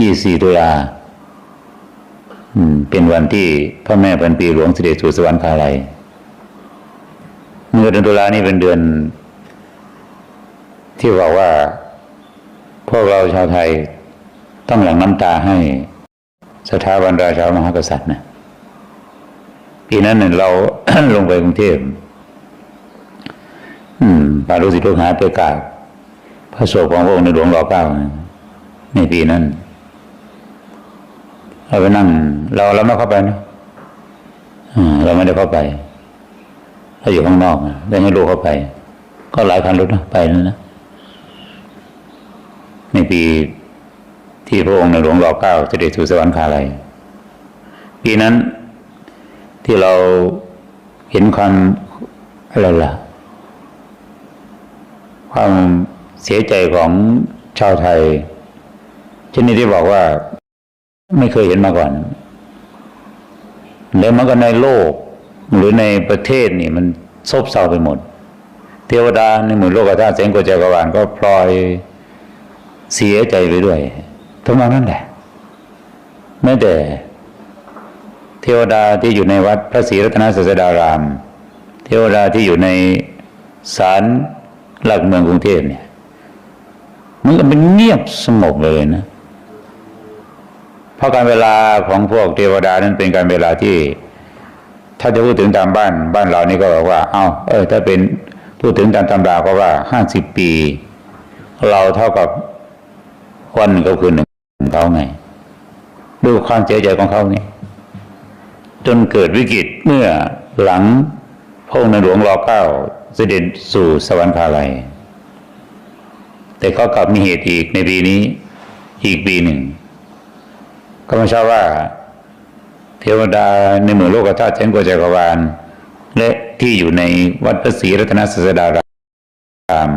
ยี่สี่ตุลาเป็นวันที่พระแม่พันปีหลวงเสด็จสู่สวรรคาลัยเมื่อเดือนตุลานี่เป็นเดือน ที่บอกว่า พวกเราชาวไทยต้องหลั่งน้ำตาให้สถาบันราชามหากษัตริย์นะปีนั้นเนี่ยเราลงไปกรุงเทพอืมพาลูกศิษย์ลูกหาไปกราบพระโศกของพระองค์ในหลวงรอเก้าในปีนั้น เราไปนั่ง เราเราไม่เข้าไปนะเราไม่ได้เข้าไปเราอยู่ข้างนอกนะได้ให้ลูกเข้าไป ก็หลายพันรถนะไปแล้วนะในปีที่พระองค์ในหลวงรอเก้าจะได้สู่สวรรคาลัยปีนั้นที่เราเห็นความอะไรล่ะ ความเสียใจของชาวไทยเช่นนี้ที่บอกว่า ไม่เคยเห็นมาก่อน แล้วมันก็ในโลก หรือในประเทศนี่มันซบเซาไปหมด เทวดาในหมู่โลกธาตุแสงโกจักรวาลก็พลอยเสียใจไปด้วยทั้งนั้นนั่นแหละแม้แต่เทวดาที่อยู่ในวัดพระศรีรัตนศาสดาราม เทวดาที่อยู่ในศาลหลักเมืองกรุงเทพเนี่ย มันก็เป็นเงียบสงบเลยนะ เพราะการเวลาของพวกเทวดานั้นเป็นการเวลาที่ ถ้าจะพูดถึงตามบ้านบ้านเรานี่ก็บอกว่า เอา้า เออ ถ้าเป็นพูดถึงตามตำราก็ว่าห้าสิบปี เราเท่ากับวันก็คือหนึ่งเขาไงดูความเสียใจของเขานี่จนเกิดวิกฤตเมื่อหลังพระองค์ในหลวงรอเก้าเสด็จสู่สวรรคาลัย แต่ก็กลับมีเหตุอีกในปีนี้ อีกปีหนึ่ง ก็ไม่ทราบว่า เทวดาในหมู่โลกธาตุเช่นกว่าจักรวาล และที่อยู่ในวัดพระศรีรัตนศาสดาราม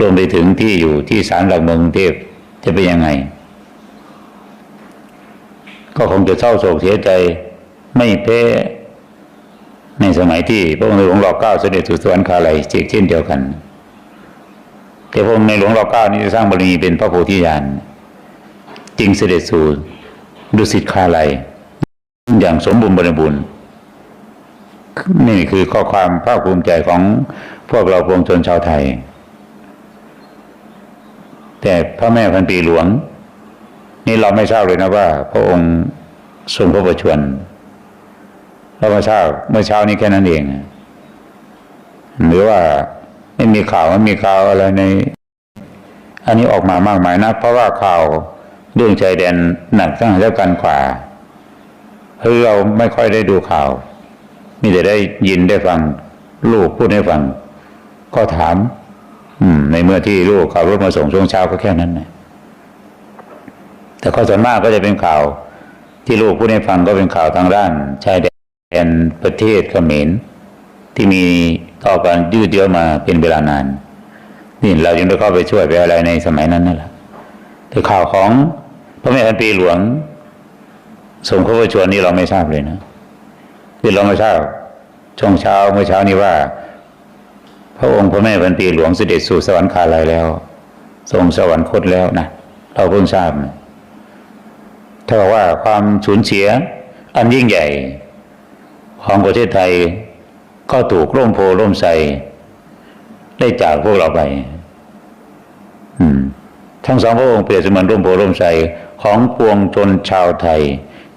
รวมไปถึงที่อยู่ที่ศาลหลักเมืองเทพจะเป็นยังไง ก็คงจะเศร้าโศกเสียใจไม่แพ้ในสมัยที่พระองค์ในหลวงรอเก้าเสด็จสู่สวรรคาลัยเช่นเดียวกัน แต่พระองค์ในหลวงรอเก้านี้จะสร้างบารมีเป็นพระโพธิญาณจึงเสด็จสู่ ดุสิตคาลัยอย่างสมบูรณ์บริบูรณ์นี่คือข้อความภาคภูมิใจของพวกเราปวงชนชาวไทย แต่พระแม่พันปีหลวง นี่เราไม่ทราบเลยนะว่า พระองค์ทรงพระประชวรเรามาทราบเมื่อเช้านี้แค่นั้นเอง หรือว่าไม่มีข่าวไม่มีข่าวอะไรใน อันนี้ออกมามากมายนะ เพราะว่าข่าว เรื่องชายแดนหนักตั้งแต่กันขวาคือเราไม่ค่อยได้ดูข่าว มีแต่ได้ยินได้ฟัง ลูกพูดให้ฟัง ก็ถาม อืม ในเมื่อที่ลูกขับรถมาส่งช่วงเช้าก็แค่นั้นนะแต่ข้อส่วนมากก็จะเป็นข่าว ที่ลูกพูดให้ฟังก็เป็นข่าวทางด้านชายแดนประเทศเขมรที่มีต่อการยืดเยื้อมาเป็นเวลานาน นี่เรายังได้เข้าไปช่วยไปอะไรในสมัยนั้นนั่นแหละแต่ข่าวของ ระแม่พันปีหลวงทรงพระประชวรนี่เราไม่ทราบเลยนะคือเราไม่ทราบช่วงเช้าเมื่อเช้านี้ว่า พระองค์พระแม่พันปีหลวงเสด็จสู่สวรรคาลัยแล้ว ทรงสวรรคตแล้วนะเราเพิ่งทราบนะถ้าบอกว่าความสูญเสีย อันยิ่งใหญ่ของประเทศไทยก็ถูกร่มโพร่มใสได้จากพวกเราไป ทั้งสองพระองค์เปรียบเสมือนร่มโพร่มใสของปวงชนชาวไทย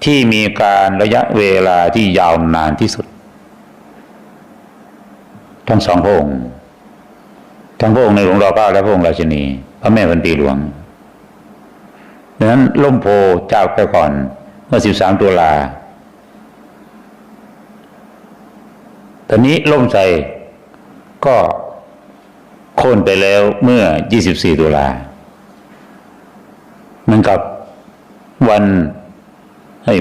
ที่มีการระยะเวลาที่ยาวนานที่สุด ทั้งสองพระองค์ทั้งพระองค์ในหลวงรอเก้าและพระองค์ราชินี พระแม่พันปีหลวงดังนั้นล่มโพจากไปก่อน เมื่อ13ตุลาตอนนี้ล่มใจก็โค่นไปแล้วเมื่อ24ตุลา มือนกับวัน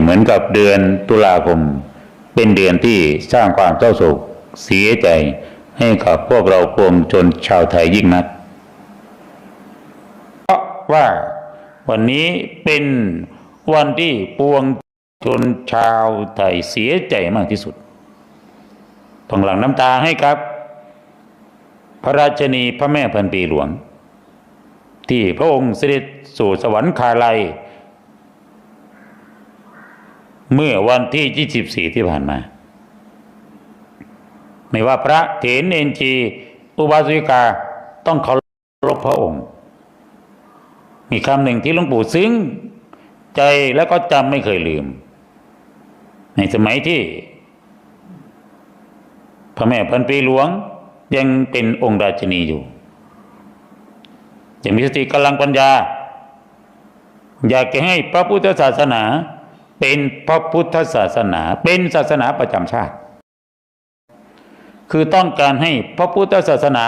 เหมือนกับเดือนตุลาคม เป็นเดือนที่สร้างความเศร้าโศกเสียใจให้กับพวกเราปวงชนชาวไทยยิ่งนัก เพราะว่าวันนี้เป็นวันที่ปวงชนชาวไทยเสียใจมากที่สุดต้องหลั่งน้ำตาให้ครับ พระราชนีพระแม่พันปีหลวง ที่พระองค์เสด็จสู่สวรรคาลัย เมื่อวันที่ 24 ที่ผ่านมา ไม่ว่าพระเถรเนนจี อุบาสิกาต้องเคารพพระองค์ มีคำหนึ่งที่หลวงปู่ซึ้งใจแล้วก็จำไม่เคยลืม ในสมัยที่ พระแม่พันปีหลวงยังเป็นองค์ราชินีอยู่ ยังมีสติกำลังปัญญา อยากจะให้พระพุทธศาสนา เป็นพระพุทธศาสนา เป็นศาสนาประจำชาติ คือต้องการให้พระพุทธศาสนา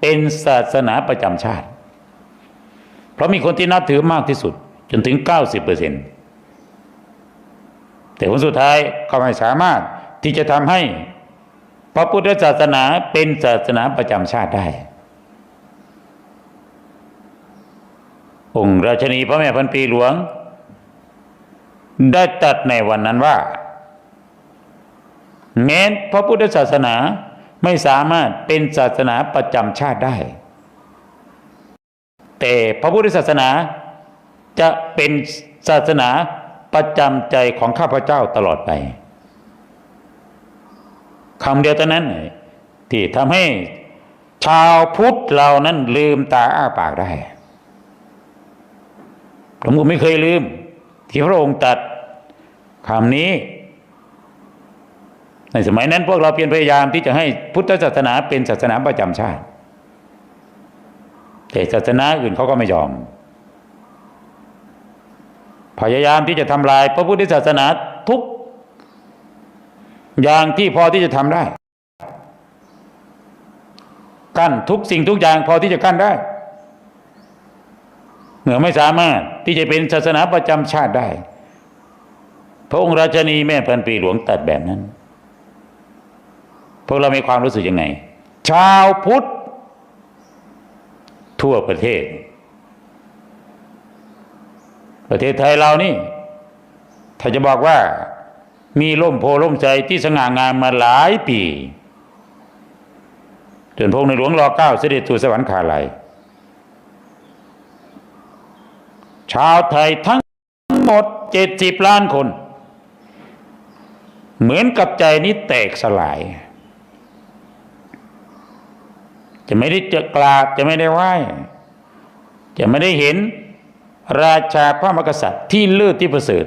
เป็นศาสนาประจำชาติ เพราะมีคนที่นับถือมากที่สุดจนถึง 90%แต่ผลสุดท้ายก็ไม่สามารถที่จะทำให้พระพุทธศาสนาเป็นศาสนาประจำชาติได้ องค์ราชนีพระแม่พันปีหลวง ได้ตรัดในวันนั้นว่า แม้นพระพุทธศาสนาไม่สามารถเป็นศาสนาประจำชาติได้ แต่พระพุทธศาสนาจะเป็นศาสนาประจำใจของข้าพเจ้าตลอดไปคำเดียวเท่านั้น ที่ทำให้ชาวพุทธเรานั้นลืมตาอ้าปากได้ ผมก็ไม่เคยลืม ที่พระองค์ตัดคำนี้ ในสมัยนั้นพวกเราเพียรพยายามที่จะให้พุทธศาสนาเป็นศาสนาประจำชาติ แต่ศาสนาอื่นเขาก็ไม่ยอม พยายามที่จะทำลายพระพุทธศาสนาทุกอย่างที่พอที่จะทำได้กั้นทุกสิ่งทุกอย่างพอที่จะกั้นได้ ไม่สามารถที่จะเป็นศาสนาประจำชาติได้ พระองค์ราชนีแม่พันปีหลวงตัดแบบนั้น พวกเรามีความรู้สึกยังไง ชาวพุทธ ทั่วประเทศ ประเทศไทยเรานี่ ถ้าจะบอกว่ามีร่มโพล่มใจที่สง่างามมาหลายปีจนพระองค์ในหลวงรอเก้าเสด็จสู่สวรรคาลัย ชาวไทยทั้งหมดเจ็ดสิบล้านคน เหมือนกับใจนี้แตกสลาย จะไม่ได้เจะกราบจะไม่ได้ไหว้จะไม่ได้เห็นราชาพระมกษัตริย์ที่เลิศที่ประเสริฐ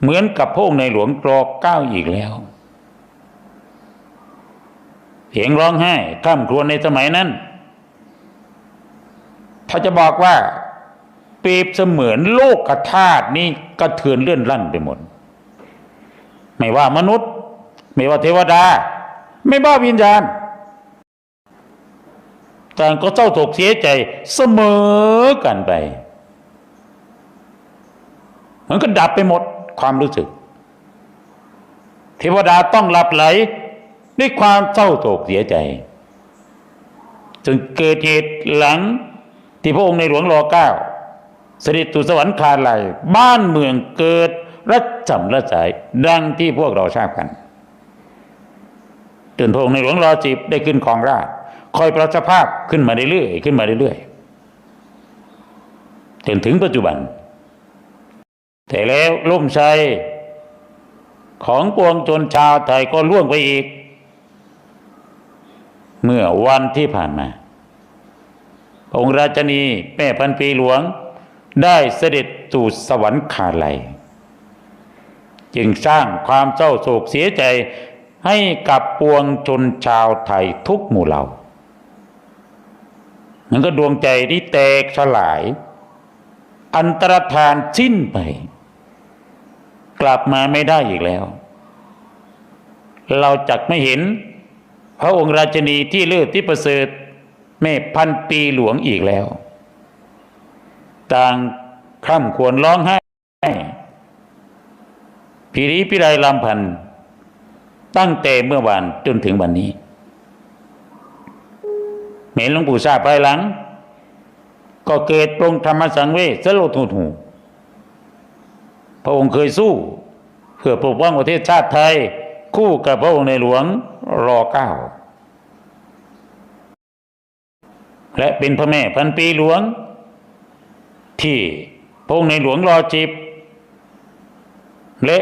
เหมือนกับพระองค์ในหลวงกรอเก้าอีกแล้วเสียงร้องไห้ข้ามครวญในสมัยนั้น ถ้าจะบอกว่า เปรียบเสมือนโลกกธาตุนี้กระเทือนเลื่อนลั่นไปหมด ไม่ว่ามนุษย์ ไม่ว่าเทวดา ไม่ว่าวิญญาณต่างก็เศร้าโศกเสียใจเสมอกันไป มันก็ดับไปหมดความรู้สึก เทวดาต้องหลับไหลด้วยความเศร้าโศกเสียใจจนเกิดเหตุหลังที่พระองค์ในหลวงรอเก้า สด็จสู่สวรรคาลัยบ้านเมืองเกิดรัศจำระสาย ดังที่พวกเราทราบกันจนพงในหลวงรอจีบได้ขึ้นครองราชคอยประสภาพขึ้นมาเรื่อยๆขึ้นมาเรื่อยๆจนถึงปัจจุบัน แต่แล้วล่มชัยของปวงชนชาวไทยก็ล่วงไปอีก เมื่อวันที่ผ่านมา องค์ราชนีแม่พันปีหลวง ได้เสด็จสู่สวรรคาลัย จึงสร้างความเศร้าโศกเสียใจให้กับปวงชนชาวไทยทุกหมู่เหล่ามันก็ดวงใจที่แตกสลาย อันตรธานสิ้นไป กลับมาไม่ได้อีกแล้ว เราจักไม่เห็น พระองค์ราชนีที่เลิศที่ประเสริฐแม่พันปีหลวงอีกแล้ว ต่างคร่ำควรร้องไห้พิริพิไรลำพันธ์ตั้งแต่เมื่อวานจนถึงวันนี้เห็นหลวงปู่ทราบภายหลัง ก็เกิดปรงธรรมสังเวชสโลทุหูพระองค์เคยสู้เพื่อปกป้องประเทศชาติไทย คู่กับพระองค์ในหลวงรอเก้าและเป็นพระแม่พันปีหลวง ที่พระองค์ในหลวงรอจิบและ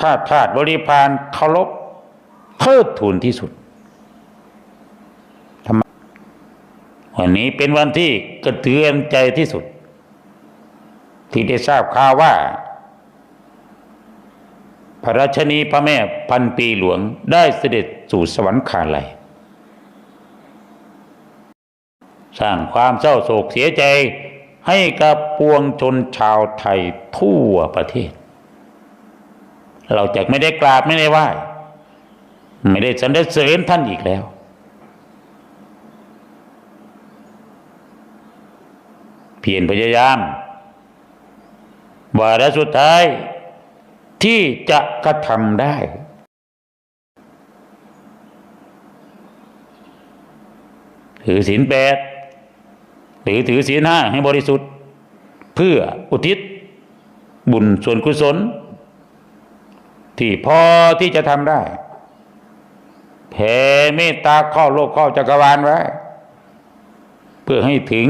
ข้าทาสบริพารเคารพเทิดทูนที่สุดทำไมวันนี้เป็นวันที่กระเทือนใจที่สุด ที่ได้ทราบข่าวว่า พระราชนีพระแม่พันปีหลวงได้เสด็จสู่สวรรคาลัยสร้างความเศร้าโศกเสียใจ ให้กับปวงชนชาวไทยทั่วประเทศ เราจะไม่ได้กราบไม่ได้ไหว้ไม่ได้สรรเสริญท่านอีกแล้ว เพียรพยายามวาระสุดท้ายที่จะกระทำได้ ถือศีลแปด หรือถือศีลห้าให้บริสุทธิ์ เพื่ออุทิศ บุญส่วนกุศล ที่พอที่จะทำได้แผ่เมตตาข้อโลกข้อจักรวาลไว้เพื่อให้ถึง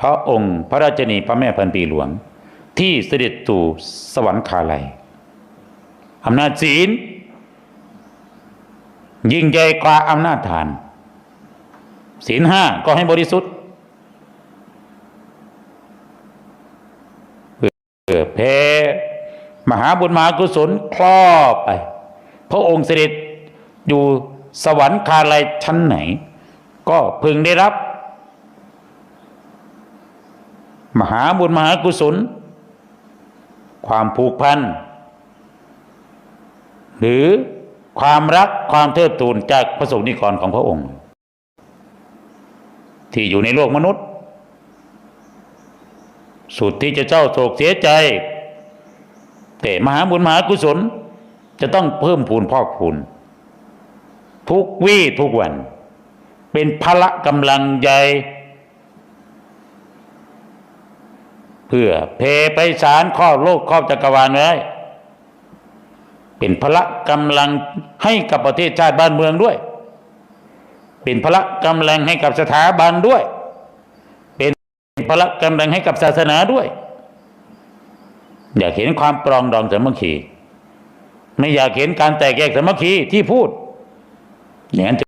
พระองค์พระราชนีพระแม่พันปีหลวง ที่เสด็จสู่สวรรคาลัยอำนาจศีล ยิ่งใหญ่กว่าอำนาจทาน ศีลห้าก็ให้บริสุทธิ์ พื่อแผ่มหาบุญมหากุศลครอบไป พระองค์เสด็จอยู่สวรรคาลัยชั้นไหน ก็พึงได้รับ มหาบุญมหากุศล ความผูกพัน หรือความรักความเทิดทูนจากพระสงฆ์นิกรของพระองค์ ที่อยู่ในโลกมนุษย์ สุดที่จะเจ้าโศกเสียใจ แต่มหาบุญมหากุศล จะต้องเพิ่มพูนพอกพูนทุกวี่ทุกวัน เป็นพละกำลังใหญ่เพื่อเพไปสารข้อบโลกครอบจักรวาลไว้เป็นพละกำลังให้กับประเทศชาติบ้านเมืองด้วย เป็นพละกำลังให้กับสถาบันด้วย พละกำลังให้กับศาสนาด้วย อยากเห็นความปรองดองสามัคคีไม่อยากเห็นการแตกแยกสามัคคีที่พูดอย่างนั้น